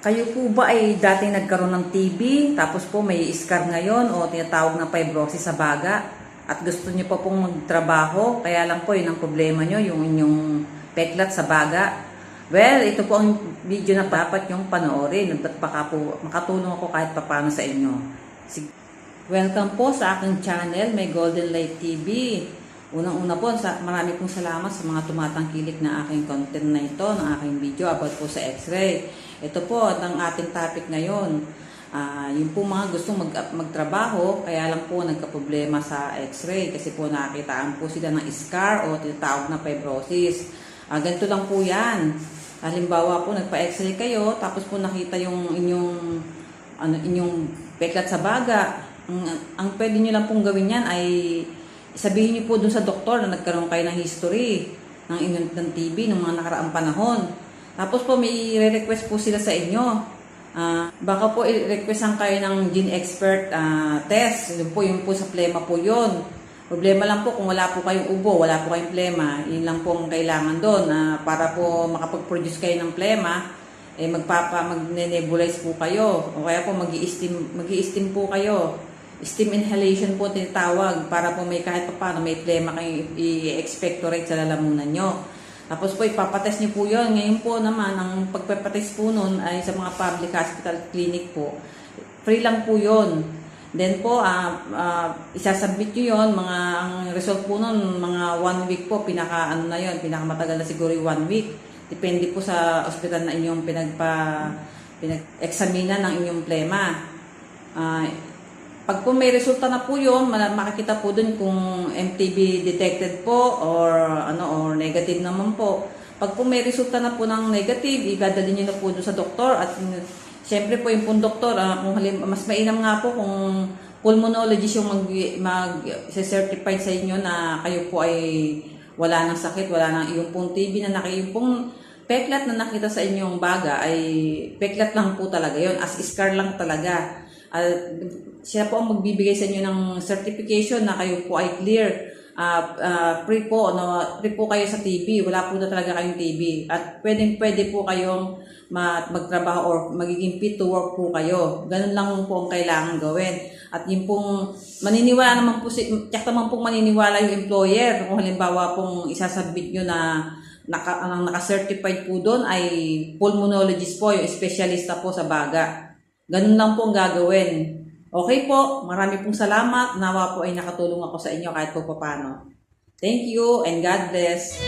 Kayo po ba ay dating nagkaroon ng TB, tapos po may scar ngayon o tinatawag na fibrosis sa baga, at gusto niyo pa pong magtrabaho, kaya lang po yun ang problema niyo, yung inyong peklat sa baga. Well, ito po ang video na dapat yung panoorin at baka po makatulong ako kahit papano sa inyo. Welcome po sa aking channel, may Golden Light TV. Unang-una po, sa, marami pong salamat sa mga tumatangkilik na aking content na ito, ng aking video about po sa x-ray. Ito po at ang ating topic ngayon. Ah, yung po mga gustong mag, magtrabaho, kaya lang po nagka-problema sa x-ray kasi po nakitaan po sila ng scar o tinatawag na fibrosis. Ah, ganito lang po yan. Halimbawa po, nagpa-x-ray kayo, tapos po nakita yung inyong ano, inyong peklat sa baga. Ang, ang pwede nyo lang pong gawin yan ay sabihin niyo po dun sa doktor na nagkaroon kayo ng history ng inyong ng TB ng mga nakaraang panahon. Tapos po may re-request po sila sa inyo. Ah, baka po i-requestan kayo ng gene expert ah, test. Yun po, yun po sa plema po yun. Problema lang po kung wala po kayong ubo, wala po kayong plema, yun lang po ang kailangan doon na para po makapag-produce kayo ng plema, eh magpapa magne-nebulize po kayo o kaya po magi-steam magi-steam po kayo. Steam inhalation po tinatawag para po may kahit pa may plema kayo i-expectorate sa lalamunan nyo. Tapos po ipapatest nyo po yun. Ngayon po naman, ang pagpapatest po nun ay sa mga public hospital clinic po. Free lang po yun. Then po, ah ah, isasubmit nyo yun, mga, ang result po nun, mga one week po, pinaka ano na yun, pinaka matagal na siguro yung one week. Depende po sa ospital na inyong pinagpa, pinag-examina ng inyong plema. Ah, pag po may resulta na po yun, makikita po dun kung MTB detected po or ano or negative naman po. Pag po may resulta na po ng negative, idadali niyo na po dun sa doktor at siyempre po yung pong doktor, halim, mas mainam nga po kung pulmonologist yung mag, mag certified sa inyo na kayo po ay wala ng sakit, wala ng iyong pong TB na naki, yung pong peklat na nakita sa inyong baga ay peklat lang po talaga yon as scar lang talaga. At siya po ang magbibigay sa inyo ng certification na kayo po ay clear. Ah, ah, free po, no, free po kayo sa TB. Wala po na talaga kayong TB. At pwedeng pwede po kayong ma- magtrabaho or magiging fit to work po kayo. Ganun lang po ang kailangan gawin. At yung pong maniniwala naman po, si, tiyak naman pong maniniwala yung employer. Kung halimbawa pong isasubmit nyo na naka, ang naka-certified po doon ay pulmonologist po, yung specialista po sa baga. Ganun lang po ang gagawin. Okay po, marami pong salamat. Nawa po ay nakatulong ako sa inyo kahit po paano. Thank you and God bless.